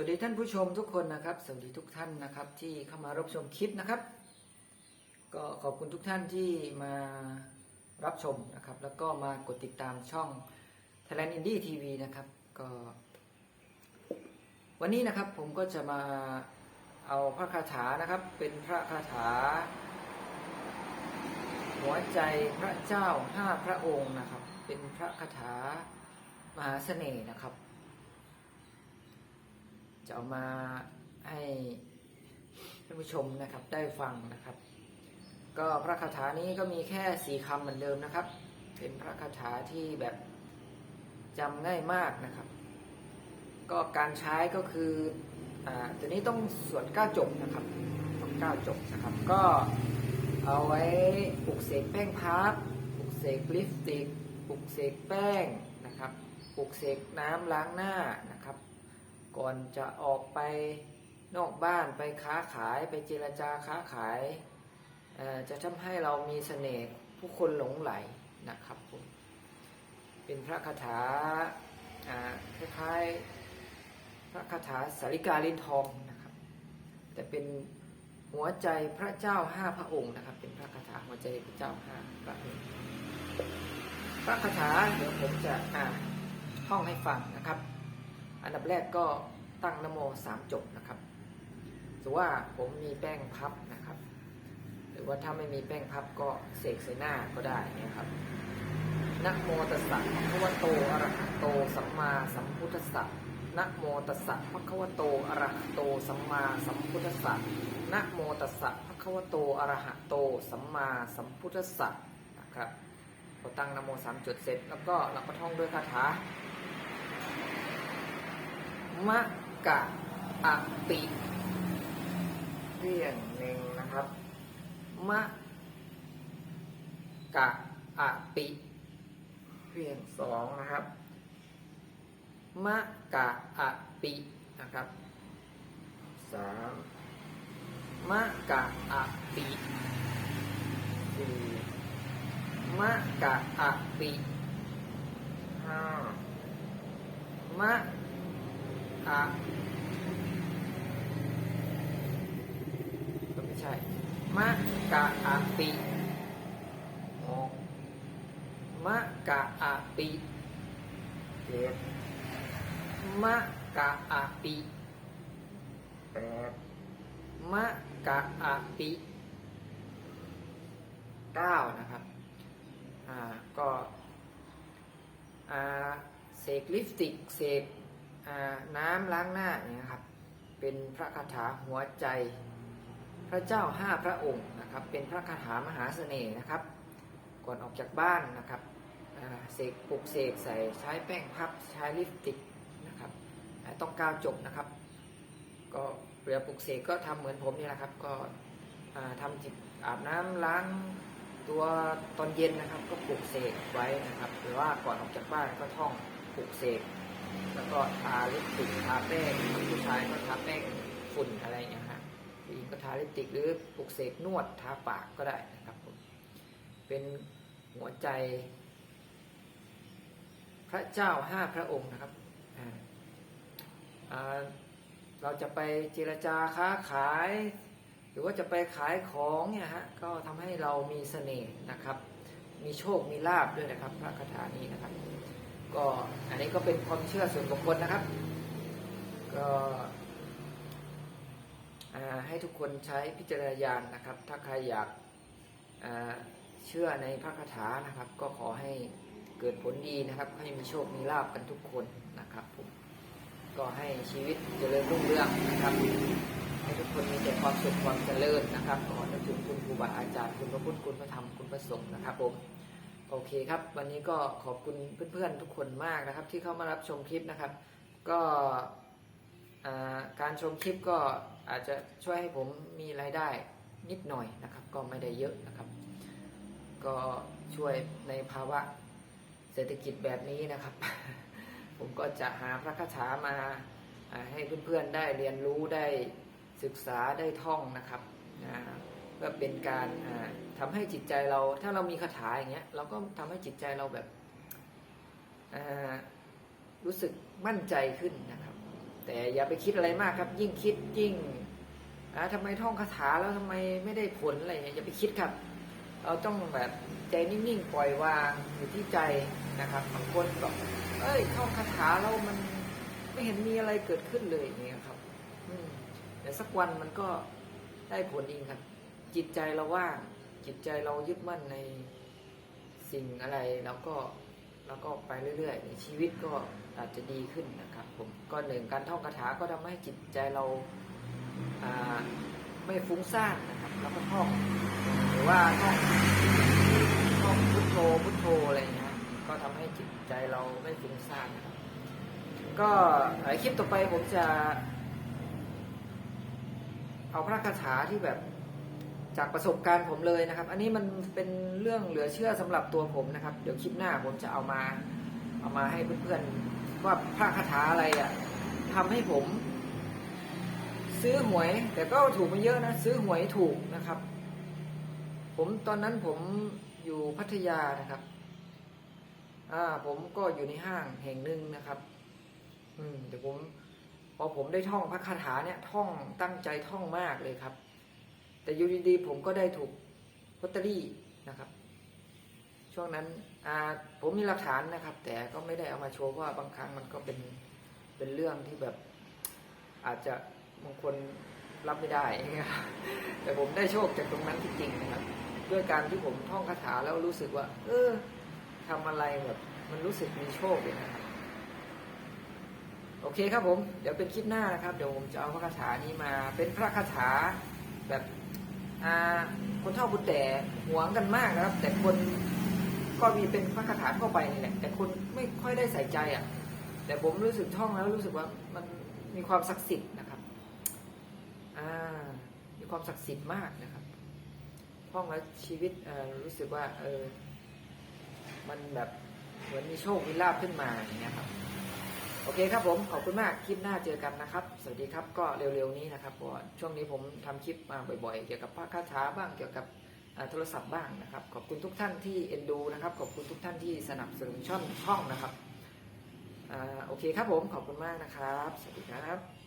วัสดีท่านผู้ชมทุกคนนะครับ สวัสดีทุกท่านนะครับ ที่เข้ามารับชมคลิปนะครับ ก็ขอบคุณทุกท่านที่มารับชมนะครับ แล้วก็มากดติดตามช่อง Thailand Indie TV นะครับ ก็ วันนี้นะครับผมก็จะมาเอาพระคาถานะครับ เป็นพระคาถา หัวใจพระเจ้าห้าพระองค์นะครับ เป็นพระคาถามหาเสน่ห์นะครับ จะเอามาให้ท่านผู้ชมนะครับได้ฟังนะครับ ก็พระคาถานี้ก็มีแค่สี่คำเหมือนเดิมนะครับ เป็นพระคาถาที่แบบจำง่ายมากนะครับ ก็การใช้ก็คืออ่าตัวนี้ต้องสวดเก้าจบนะครับต้องเก้าจบนะครับ ก็เอาไว้ปลุกเสกแป้งพับปลุกเสกลิปสติกปลุกเสกแป้งนะครับปลุกเสกน้ำล้างหน้านะครับ ก่อนจะออกไปนอกบ้านไปค้าขายไปเจรจาค้าขาย จะทำให้เรามีเสน่ห์ผู้คนหลงไหลนะครับผมเป็นพระคาถาคล้ายๆพระคาถาสาริกาลินทองนะครับ แต่เป็นหัวใจพระเจ้าห้าพระองค์นะครับ เป็นพระคาถาหัวใจพระเจ้าห้าพระองค์พระคาถาเดี๋ยวผมจะอ่านท่องให้ฟังนะครับ อันดับแรกก็ตั้งนโมสามจบนะครับสมมุติว่าผมมีแป้งพับนะครับ หรือว่าถ้าไม่มีแป้งพับก็เสกใส่หน้าก็ได้นะครับนะโมตัสสะภะคะวะโตอะระหะโตสัมมาสัมพุทธัสสะนะโมตัสสะภะคะวะโตอะระหะโตสัมมาสัมพุทธัสสะนะโมตัสสะภะคะวะโตอะระหะโตสัมมาสัมพุทธัสสะนะครับพอตั้งนโมสามจุดเสร็จแล้วก็เราก็ท่องด้วยคาถา มะกะอะปิเรียงหนึ่งนะครับ มะกะอะปิเรียงสองนะครับ มะกะอะปินะครับสามมะกะอะปิสี่มะกะอะปิห้ามะ อะก็ไม่ใช่มะกะอะปิหกมะกะอะปิเจ็ดมะกะอะปิแปดมะกะอะปิเก้านะครับ อ่า ก็ อ่า เสกลิปสติก เสก น้ำล้างหน้าเนี่ยนะครับ เป็นพระคาถาหัวใจ พระเจ้าห้าพระองค์นะครับ เป็นพระคาถามหาเสน่ห์นะครับ ก่อนออกจากบ้านนะครับเสกปลุกเสกใส่ใช้แป้งพับใช้ลิปสติกนะครับต้องก้าวจบนะครับ ก็เรือปลุกเสกก็ทำเหมือนผมนี่แหละครับ ก็อ่าทำจิตอาบน้ำล้างตัวตอนเย็นนะครับ ก็ปลุกเสกไว้นะครับ หรือว่าก่อนออกจากบ้านก็ท่องปลุกเสก แล้วก็ทาลิปสติกทาแป้งผู้ชายก็ทาแป้งฝุ่นอะไรอย่างเงี้ยฮะผู้หญิงก็ทาลิปสติกหรือปลุกเสกนวดทาปากก็ได้นะครับผมเป็นหัวใจ พระเจ้าห้าพระองค์นะครับเราจะไปเจรจาค้าขาย หรือว่าจะไปขายของเนี่ยฮะก็ทำให้เรามีเสน่ห์นะครับ มีโชคมีลาบด้วยนะครับ พระคาถานี้นะครับ ก็อันนี้ก็เป็นความเชื่อส่วนบุคคลนะครับ ก็ให้ทุกคนใช้พิจารณญาณนะครับ ถ้าใครอยากเชื่อในพระคาถานะครับ ก็ขอให้เกิดผลดีนะครับ ให้มีโชค มีลาบกันทุกคนนะครับผมก็ให้ชีวิตเจริญรุ่งเรืองนะครับ ให้ทุกคนมีแต่ความสุขความเจริญนะครับขอนึกถึงคุณครูบาอาจารย์คุณพระพุทธคุณพระธรรมคุณพระสงฆ์นะครับผม โอเคครับ วันนี้ก็ขอบคุณเพื่อนๆทุกคนมากนะครับ ที่เข้ามารับชมคลิปนะครับ ก็การชมคลิปก็อาจจะช่วยให้ผมมีรายได้นิดหน่อยนะครับ ก็ไม่ได้เยอะนะครับ ก็ช่วยในภาวะเศรษฐกิจแบบนี้นะครับ ผมก็จะหาพระคาถามาให้เพื่อนๆได้เรียนรู้ได้ศึกษาได้ท่องนะครับนะ เพื่อเป็นการอ่าทำให้จิตใจเรา ถ้าเรามีคาถาอย่างเงี้ย เราก็ทำให้จิตใจเราแบบอ่ารู้สึกมั่นใจขึ้นนะครับ แต่อย่าไปคิดอะไรมากครับ ยิ่งคิดยิ่งอ่าทำไมท่องคาถาแล้วทำไมไม่ได้ผลอะไรเงี้ยอย่าไปคิดครับ เราต้องแบบใจนิ่งๆปล่อยวางอยู่ที่ใจนะครับบางคนบอกเอ้ยท่องคาถาแล้วมันไม่เห็นมีอะไรเกิดขึ้นเลยอย่างเงี้ยครับ อืมแต่สักวันมันก็ได้ผลเองครับ จิตใจเราว่างจิตใจเรายึดมั่นในสิ่งอะไรแล้วก็แล้วก็ไปเรื่อยๆ ชีวิตก็อาจจะดีขึ้นนะครับผมก็หนึ่งการท่องคาถาก็ทำให้จิตใจเราไม่ฟุ้งซ่านนะครับแล้วก็ท่องหรือว่าท่องท่องพุทโธพุทโธอะไรอย่างเงี้ยก็ทำให้จิตใจเราไม่ฟุ้งซ่านนะครับก็คลิปต่อไปผมจะ เอาพระคาถาที่แบบ จากประสบการณ์ผมเลยนะครับ อันนี้มันเป็นเรื่องเหลือเชื่อสำหรับตัวผมนะครับ เดี๋ยวคลิปหน้าผมจะเอามาเอามาให้เพื่อนๆว่าพระคาถาอะไรอะ่ะทำให้ผม ซื้อหวย แต่ก็ถูกมาเยอะนะซื้อหวยถูกนะครับ ผมตอนนั้นผมอยู่พัทยานะครับ อ่า ผมก็อยู่ในห้างแห่งหนึ่งนะครับ อืมเดี๋ยวผมพอผมได้ท่องพระคาถาเนี่ย ท่องตั้งใจท่องมากเลยครับ แต่อยู่ดีๆผมก็ได้ถูกลอตเตอรี่นะครับ ช่วงนั้นผมมีหลักฐานนะครับ แต่ก็ไม่ได้เอามาโชว์เพราะว่าบางครั้งมันก็เป็นเป็นเรื่องที่แบบ อาจจะบางคนรับไม่ได้ แต่ผมได้โชคจากตรงนั้นจริงๆนะครับ ด้วยการที่ผมท่องคาถาแล้วรู้สึกว่า เออทำอะไรแบบมันรู้สึกมีโชคเลยนะครับโอเคครับผม เดี๋ยวเป็นคลิปหน้านะครับ เดี๋ยวผมจะเอาพระคาถานี้มาเป็นพระคาถาแบบ อ่าคนเท่าคนแก่หวงกันมากนะครับ แต่คนก็มีเป็นพระคาถาทั่วไปนี่แหละแต่คนไม่ค่อยได้ใส่ใจอะ แต่ผมรู้สึกท่องแล้วรู้สึกว่ามันมีความศักดิ์สิทธิ์นะครับอ่ามีความศักดิ์สิทธิ์มากนะครับท่องแล้วชีวิตรู้สึกว่าเออมันแบบเหมือนมีโชคมีลาภขึ้นมาอย่างเงี้ยครับ โอเคครับผมขอบคุณมากคลิปหน้าเจอกันนะครับ สวัสดีครับก็เร็วๆนี้นะครับเพราะช่วงนี้ผมทำคลิปมาบ่อยๆ เกี่ยวกับภาคคาถาบ้างเกี่ยวกับโทรศัพท์บ้างนะครับ ขอบคุณทุกท่านที่เอ็นดูนะครับ ขอบคุณทุกท่านที่สนับสนุนช่องช่องนะครับอโอเคครับผมขอบคุณมากนะครับ สวัสดีครับ